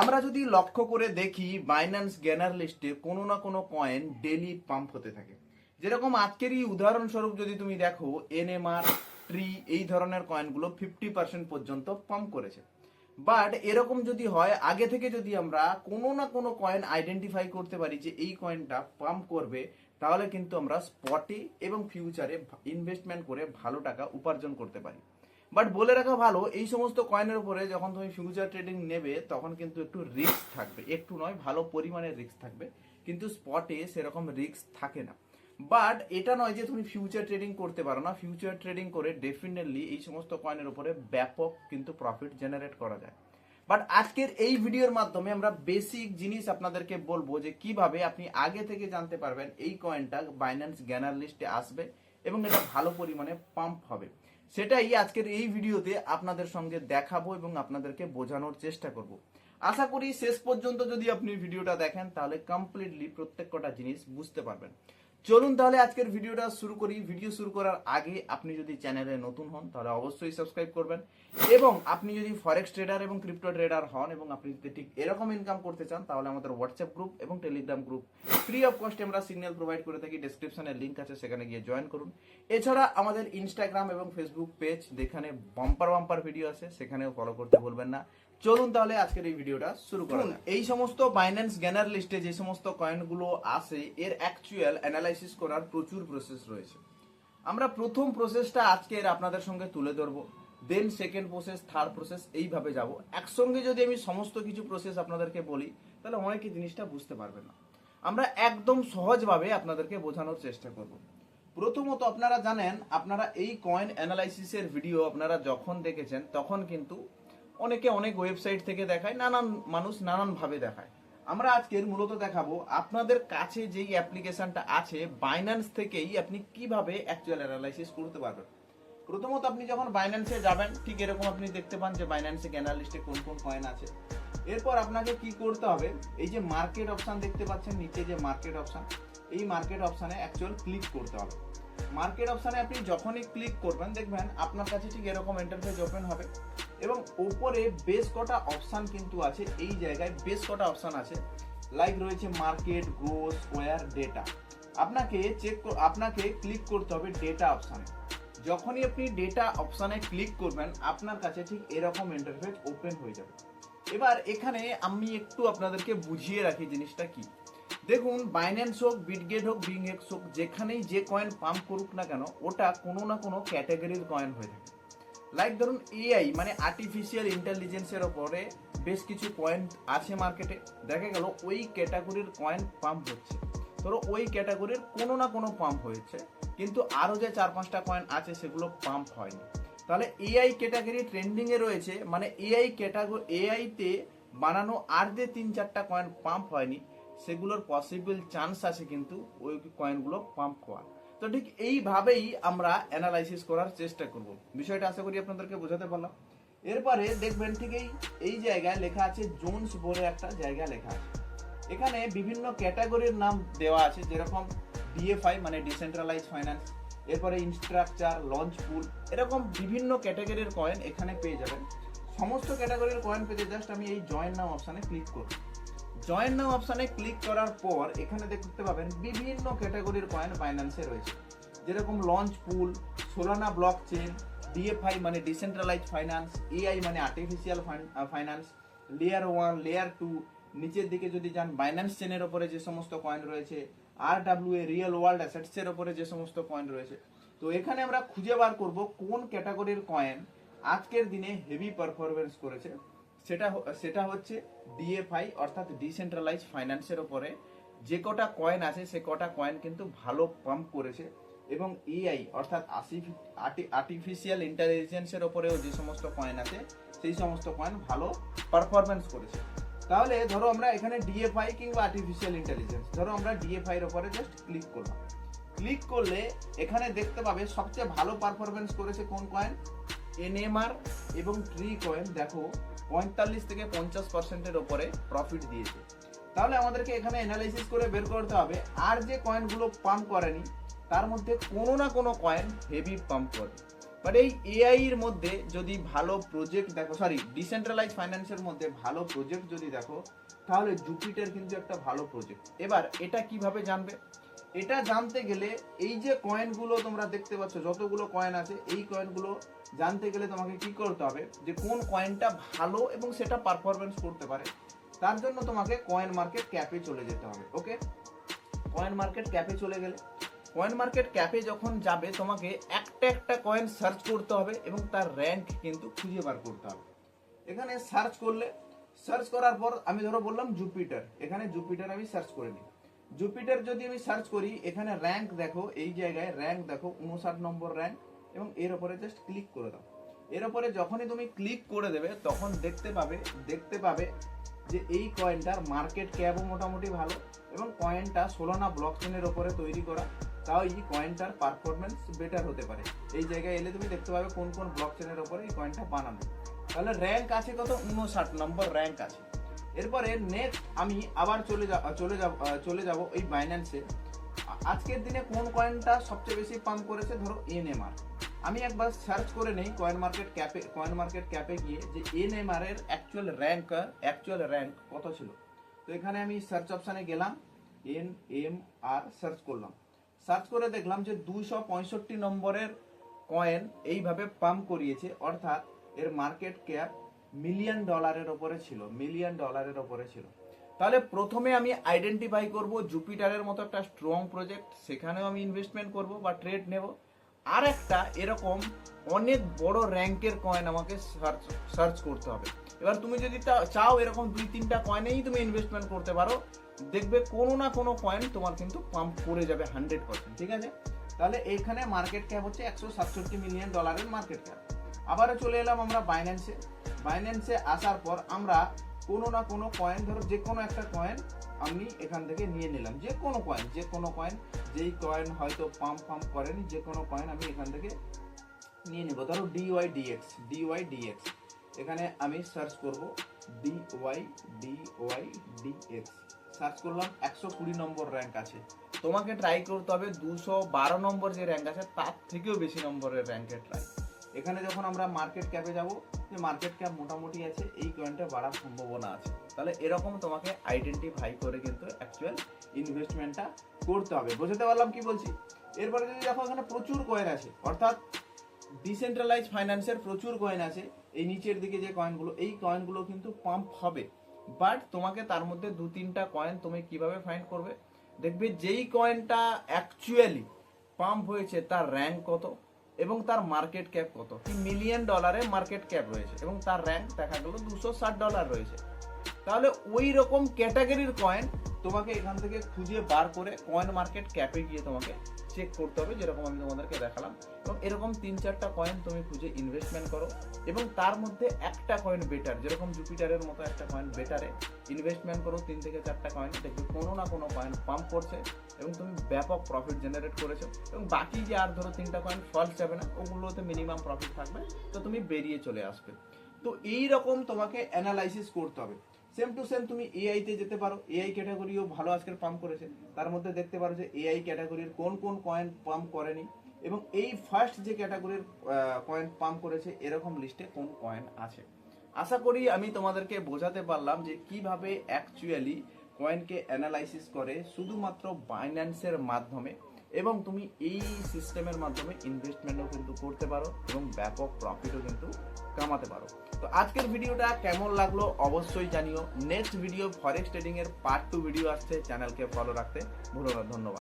আমরা যদি লক্ষ্য করে দেখি বাইন্যান্স গ্যানার লিস্টে কোনো না কোনো কয়েন ডেলি পাম্প হতে থাকে। যেরকম আজকেরই উদাহরণস্বরূপ যদি তুমি দেখো এনএমআর ট্রি এই ধরনের কয়েনগুলো ফিফটি পার্সেন্ট পর্যন্ত পাম্প করেছে। বাট এরকম যদি হয়, আগে থেকে যদি আমরা কোনো না কোনো কয়েন আইডেন্টিফাই করতে পারি যে এই কয়েনটা পাম্প করবে, তাহলে কিন্তু আমরা স্পটে এবং ফিউচারে ইনভেস্টমেন্ট করে ভালো টাকা উপার্জন করতে পারি। বাট বলে রাখা ভালো, এই সমস্ত কয়েনের উপরে যখন তুমি ফিউচার ট্রেডিং নেবে, তখন কিন্তু একটু রিস্ক থাকবে। একটু নয়, ভালো পরিমাণে রিস্ক থাকবে। কিন্তু স্পটে সেরকম রিস্ক থাকে না। বাট এটা নয় যে তুমি ফিউচার ট্রেডিং করতে পারো না। ফিউচার ট্রেডিং করে ডেফিনেটলি এই সমস্ত কয়েনের উপরে ব্যাপক কিন্তু প্রফিট জেনারেট করা যায়। বাট আজকের এই ভিডিওর মাধ্যমে আমরা বেসিক জিনিস আপনাদেরকে বলব যে কীভাবে আপনি আগে থেকে জানতে পারবেন এই কয়েনটা বাইন্যান্স গ্যানার লিস্টে আসবে এবং এটা ভালো পরিমাণে পাম্প হবে। সেটাই আজকের এই ভিডিওতে আপনাদের সঙ্গে দেখাবো এবং আপনাদেরকে বোঝানোর চেষ্টা করব। আশা করি শেষ পর্যন্ত যদি আপনি ভিডিওটা দেখেন, তাহলে কমপ্লিটলি প্রত্যেক কটা জিনিস বুঝতে পারবেন। চলুন তাহলে আজকের ভিডিওটা শুরু করি। ভিডিও শুরু করার আগে আপনি যদি চ্যানেলে নতুন হন, তাহলে অবশ্যই সাবস্ক্রাইব করবেন এবং আপনি যদি ফরেক্স ট্রেডার এবং ক্রিপ্টো ট্রেডার হন এবং আপনি যদি ঠিক এরকম ইনকাম করতে চান, তাহলে আমাদের হোয়াটসঅ্যাপ গ্রুপ এবং টেলিগ্রাম গ্রুপ ফ্রি অফ কস্টে আমরা সিগন্যাল প্রোভাইড করে থাকি ডেসক্রিপশনে লিঙ্ক আছে সেখানে গিয়ে জয়েন করুন। এছাড়া আমাদের ইনস্টাগ্রাম এবং ফেসবুক পেজ যেখানে বাম্পার বাম্পার ভিডিও আছে সেখানেও ফলো করতে বলবেন না। চলুন তাহলে আজকের এই ভিডিওটা শুরু করুন এই সমস্ত বাইন্যান্স গ্যানার লিস্টে যে সমস্ত কয়েনগুলো আসে এর অ্যাকচুয়াল অ্যানালাইসিস করার প্রচুর প্রসেস রয়েছে। আমরা প্রথম প্রসেসটা আজকের আপনাদের সঙ্গে তুলে ধরবো then second process third process এইভাবে যাব। একসঙ্গে যদি আমি সমস্ত কিছু প্রসেস আপনাদেরকে বলি তাহলে অনেকে জিনিসটা বুঝতে পারবেন না। আমরা একদম সহজভাবে আপনাদেরকে বোঝানোর চেষ্টা করব। প্রথমত আপনারা জানেন, আপনারা এই কয়েন অ্যানালাইসিসের ভিডিও আপনারা যখন দেখেছেন, তখন কিন্তু অনেকে অনেক ওয়েবসাইট থেকে দেখায়, নানান মানুষ নানানভাবে দেখায়। আমরা আজকের মূলত দেখাবো আপনাদের কাছে যেই অ্যাপ্লিকেশনটা আছে বাইন্যান্স থেকেই আপনি কীভাবে অ্যাকচুয়াল অ্যানালাইসিস করতে পারবেন। প্রথমত আপনি যখন বাইন্যান্সে যাবেন, ঠিক এরকম আপনি দেখতে পান যে বাইন্যান্সে ক্যানাল লিস্টে কোন কোন কয়েন আছে। এরপর আপনাকে কি করতে হবে? এই যে মার্কেট অপশান দেখতে পাচ্ছেন, নিচে যে মার্কেট অপশান এই মার্কেট অপশানে অ্যাকচুয়াল ক্লিক করতে হবে। মার্কেট অপশানে আপনি যখনই ক্লিক করবেন, দেখবেন আপনার কাছে ঠিক এরকম ইন্টারফেস ওপেন হবে এবং ওপরে বেশ কটা অপশান কিন্তু আছে, এই জায়গায় বেশ কটা অপশান আছে। লাইক রয়েছে মার্কেট গ্রো স্কোয়ার ডেটা আপনাকে চেক আপনাকে ক্লিক করতে হবে ডেটা অপশানে যখনই আপনি ডেটা অপশানে ক্লিক করবেন, আপনার কাছে ঠিক এরকম ইন্টারফেস ওপেন হয়ে যাবে। এবার এখানে আমি একটু আপনাদেরকে বুঝিয়ে রাখি জিনিসটা কি। দেখুন বাইন্যান্স হোক বিটগেট হোক বিংএক্স হোক, যেখানেই যে কয়েন পাম্প করুক না কেন, ওটা কোনো না কোনো ক্যাটাগরির কয়েন হয়ে থাকে। লাইক ধরুন এআই মানে আর্টিফিশিয়াল ইন্টেলিজেন্সের ওপরে বেশ কিছু কয়েন আছে মার্কেটে দেখা গেল, ওই ক্যাটাগরির কয়েন পাম্প হচ্ছে। ধরো, ওই ক্যাটাগরির কোনো না কোনো পাম্প হয়েছে, কিন্তু আরও যে চার পাঁচটা কয়েন আছে, সেগুলো পাম্প হয়নি। তাহলে এআই ক্যাটাগরি ট্রেন্ডিং এ রয়েছে মানে এআই ক্যাটাগরি এআইতে বানানো আর যে তিন চারটা কয়েন পাম্প হয়নি। সেগুলোর পসিবল চান্স আছে কিন্তু ওই কয়েনগুলো পাম্প হওয়ার তো ঠিক এইভাবেই আমরা অ্যানালাইসিস করার চেষ্টা করব। বিষয়টা আশা করি আপনাদেরকে বোঝাতে পারলাম। এরপরে দেখবেন ঠিক এই এই জায়গায় লেখা আছে জোনস বলে একটা জায়গা লেখা আছে। এখানে বিভিন্ন ক্যাটাগরির নাম দেওয়া আছে, যেরকম ডিএফআই মানে ডিসেন্ট্রালাইজ ফাইন্যান্স এরপরে ইনস্ট্রাকচার লঞ্চ পুল এরকম বিভিন্ন ক্যাটাগরির কয়েন এখানে পেয়ে যাবেন। সমস্ত ক্যাটাগরির কয়েন পেতে জাস্ট আমি এই জয়েন নাম অপশানে ক্লিক করব। জয়েন নাও অপশানে ক্লিক করার পর এখানে দেখতে পাবেন বিভিন্ন ক্যাটাগরির কয়েন বাইন্যান্সে রয়েছে। যেরকম launch pool Solana blockchain DeFi মানে ডিসেন্ট্রালাইজ ফাইন্যান্স এআই মানে artificial finance layer one layer two নিচের দিকে যদি যান বাইন্যান্স চেনের ওপরে যে সমস্ত কয়েন রয়েছে R W A real world অ্যাসেটসের ওপরে যে সমস্ত কয়েন রয়েছে। তো এখানে আমরা খুঁজে বার করব কোন ক্যাটাগরির কয়েন আজকের দিনে হেভি পারফরমেন্স করেছে। সেটা সেটা হচ্ছে ডিএফআই অর্থাৎ ডিসেন্ট্রালাইজ ফাইন্যান্সের ওপরে। যে কটা কয়েন আছে, সে কটা কয়েন কিন্তু ভালো পাম্প করেছে। এবং এআই অর্থাৎ আর্টিফিশিয়াল ইন্টেলিজেন্সের ওপরেও যে সমস্ত কয়েন আছে, সেই সমস্ত কয়েন ভালো পারফরমেন্স করেছে। তাহলে ধরো আমরা এখানে ডিএফআই কিংবা আর্টিফিশিয়াল ইন্টেলিজেন্স ধরো আমরা ডিএফআই এর ওপরে জাস্ট ক্লিক করলাম। ক্লিক করলে এখানে দেখতে পাবে সবচেয়ে ভালো পারফরমেন্স করেছে কোন কয়েন এনএমআর এবং ট্রি কয়েন দেখো, পঁয়তাল্লিশ থেকে পঞ্চাশ পার্সেন্টের ওপরে প্রফিট দিয়েছে। তাহলে আমাদেরকে এখানে অ্যানালাইসিস করে বের করতে হবে, আর যে কয়েনগুলো পাম্প করেনি, তার মধ্যে কোনো না কোনো কয়েন হেভি পাম্প করে। বাট এই এআই এর মধ্যে যদি ভালো প্রজেক্ট দেখো সরি ডিসেন্ট্রালাইজ ফাইন্যান্সের মধ্যে ভালো প্রজেক্ট যদি দেখো, তাহলে জুপিটার কিন্তু একটা ভালো প্রজেক্ট এবার এটা কীভাবে জানবে? এটা জানতে গেলে এই যে কয়েনগুলো তোমরা দেখতে পাচ্ছ, যতগুলো কয়েন আছে, এই কয়েনগুলো জানতে গেলে তোমাকে কি করতে হবে? যে কোন কয়েনটা ভালো এবং সেটা পারফরমেন্স করতে পারে। তার জন্য তোমাকে কয়েন মার্কেট ক্যাপে চলে যেতে হবে ওকে কয়েন মার্কেট ক্যাপে চলে গেলে কয়েন মার্কেট ক্যাপে যখন যাবে, তোমাকে একটা একটা কয়েন সার্চ করতে হবে এবং তার র্যাঙ্ক কিন্তু খুঁজে বার করতে হবে। এখানে সার্চ করলে সার্চ করার পর আমি ধরো বললাম জুপিটার এখানে জুপিটার আমি সার্চ করে নিই। জুপিটার যদি আমি সার্চ করি, এখানে র্যাঙ্ক দেখো, এই জায়গায় র্যাঙ্ক দেখো, উনষাট নম্বর র্যাঙ্ক এবং এর উপরে জাস্ট ক্লিক করে দাও। এর উপরে যখনই তুমি ক্লিক করে দেবে, তখন দেখতে পাবে দেখতে পাবে যে এই কয়েনটার মার্কেট ক্যাপও মোটামুটি ভালো, এবং কয়েনটা সোলানা ব্লক চেনের ওপরে তৈরি করা। তাও কয়েনটার পারফরমেন্স বেটার হতে পারে। এই জায়গায় এলে তুমি দেখতে পাবে কোন কোন ব্লক চেনের ওপরে এই কয়েনটা বানানো। তাহলে র্যাঙ্ক আছে কত? উনষাট নম্বর র্যাঙ্ক আছে। এরপরে নেক্সট আমি আবার চলে যা, চলে যাব চলে যাব এই বাইন্যান্সে আজকের দিনে কোন কয়েনটা সবচেয়ে বেশি পাম্প করেছে? ধরো এনএমআর আমি একবার সার্চ করে নেই কয়েন মার্কেট ক্যাপে কয়েন মার্কেট ক্যাপে গিয়ে যে এনএমআর এর অ্যাকচুয়াল র্যাঙ্ক অ্যাকচুয়াল র্যাঙ্ক কত ছিল। তো এখানে আমি সার্চ অপশানে গেলাম এন এম আর সার্চ করলাম। সার্চ করে দেখলাম যে দুইশো পঁয়ষট্টি নম্বরের কয়েন এইভাবে পাম্প করিয়েছে। অর্থাৎ এর মার্কেট ক্যাপ মিলিয়ন ডলারের ওপরে ছিল মিলিয়ন ডলারের ওপরে ছিল। তাহলে প্রথমে আমি আইডেন্টিফাই করব জুপিটারের মতো একটা স্ট্রং প্রজেক্ট সেখানেও আমি ইনভেস্টমেন্ট করব বা ট্রেড নেব। আর একটা এরকম অনেক বড় র্যাঙ্কের কয়েন আমাকে সার্চ সার্চ করতে হবে। এবার তুমি যদি চাও এরকম দুই তিনটা কয়েনেই তুমি ইনভেস্টমেন্ট করতে পারো, দেখবে কোনো না কোনো কয়েন তোমার কিন্তু পাম্প করে যাবে হান্ড্রেড পার্সেন্ট ঠিক আছে? তাহলে এইখানে মার্কেট ক্যাপ হচ্ছে একশো সাতষট্টি মিলিয়ন ডলারের মার্কেট ক্যাপ আবারও চলে এলাম আমরা বাইন্যান্সে বাইন্যান্সে আসার পর আমরা কোনো না কোনো কয়েন ধরো যে কোনো একটা কয়েন আমি এখান থেকে নিয়ে নিলাম, যে কোনো কয়েন যে কোনো কয়েন যেই কয়েন হয়তো পাম্প পাম্প করেনি, যে কোনো কয়েন আমি এখান থেকে নিয়ে নেব। ধরো ডিওয়াই ডিএক্স ডিওয়াই ডিএক্স এখানে আমি সার্চ করব ডিওয়াই ডিওয়াই ডিএক্স সার্চ করলাম, একশো কুড়ি নম্বর র্যাঙ্ক আছে। তোমাকে ট্রাই করতে হবে দুশো বারো নম্বর যে র্যাঙ্ক আছে, তার থেকেও বেশি নম্বরের র্যাঙ্কে ট্রাই এখানে যখন আমরা মার্কেট ক্যাপে যাব, যে মার্কেট ক্যাপ মোটামুটি আছে, এই কয়েনটা বাড়ার সম্ভাবনা আছে। তাহলে এরকম তোমাকে আইডেন্টিফাই করে কিন্তু অ্যাকচুয়াল ইনভেস্টমেন্টটা করতে হবে। বুঝতে পারলাম কি বলছি? এরপরে যদি দেখো এখানে প্রচুর কয়েন আছে, অর্থাৎ ডিসেন্ট্রালাইজ ফাইন্যান্সের প্রচুর কয়েন আছে। এই নিচের দিকে যে কয়েনগুলো এই কয়েনগুলো কিন্তু পাম্প হবে। বাট তোমাকে তার মধ্যে দু তিনটা কয়েন তুমি কীভাবে ফাইন্ড করবে? দেখবে যেই কয়েনটা অ্যাকচুয়ালি পাম্প হয়েছে, তার র্যাঙ্ক কত? এবং তার মার্কেট ক্যাপ কত? মিলিয়ন ডলারে মার্কেট ক্যাপ রয়েছে, এবং তার র্যাঙ্ক দেখা গেল দুশো ষাট ডলার রয়েছে। তাহলে ওই রকম ক্যাটাগরির কয়েন তোমাকে এখান থেকে খুঁজে বার করে কয়েন মার্কেট ক্যাপে গিয়ে তোমাকে চেক করতে হবে, যেরকম আমি তোমাদেরকে দেখালাম। এবং এরকম তিন চারটা কয়েন তুমি খুঁজে ইনভেস্টমেন্ট করো। এবং তার মধ্যে একটা কয়েন বেটার যেরকম জুপিটারের মতো একটা কয়েন বেটারে ইনভেস্টমেন্ট করো, তিন থেকে চারটা কয়েন দেখবে কোনো না কোনো কয়েন পাম্প করছে এবং তুমি ব্যাপক প্রফিট জেনারেট করেছ। এবং বাকি যে আর ধরো তিনটা কয়েন ফলস যাবে না, ওগুলোতে মিনিমাম প্রফিট থাকবে, তো তুমি বেরিয়ে চলে আসবে। তো এই রকম তোমাকে অ্যানালাইসিস করতে হবে। সেম টু সেম তুমি এআই তে যেতে পারো। এআই ক্যাটাগরিও ভালো আজকের পাম্প করেছে। তার মধ্যে দেখতে পারো যে এআই ক্যাটাগরির কোন কোন কয়েন পাম্প করেনি এবং এই ফার্স্ট যে ক্যাটাগরির কয়েন পাম্প করেছে, এরকম লিস্টে কোন কয়েন আছে। আশা করি আমি তোমাদেরকে বোঝাতে পারলাম যে কীভাবে অ্যাকচুয়ালি কয়েনকে অ্যানালাইসিস করে শুধুমাত্র বাইন্যান্সের মাধ্যমে। এবং তুমি এই সিস্টেমের মাধ্যমে ইনভেস্টমেন্টও কিন্তু করতে পারো এবং ব্যাপক প্রফিটও কিন্তু কামাতে পারো। তো আজকের ভিডিওটা কেমন লাগল অবশ্যই জানিও। নেক্সট ভিডিও ফরেক্স ট্রেডিংয়ের পার্ট টু ভিডিও আসছে। চ্যানেলকে ফলো রাখতে ভুলো না। ধন্যবাদ।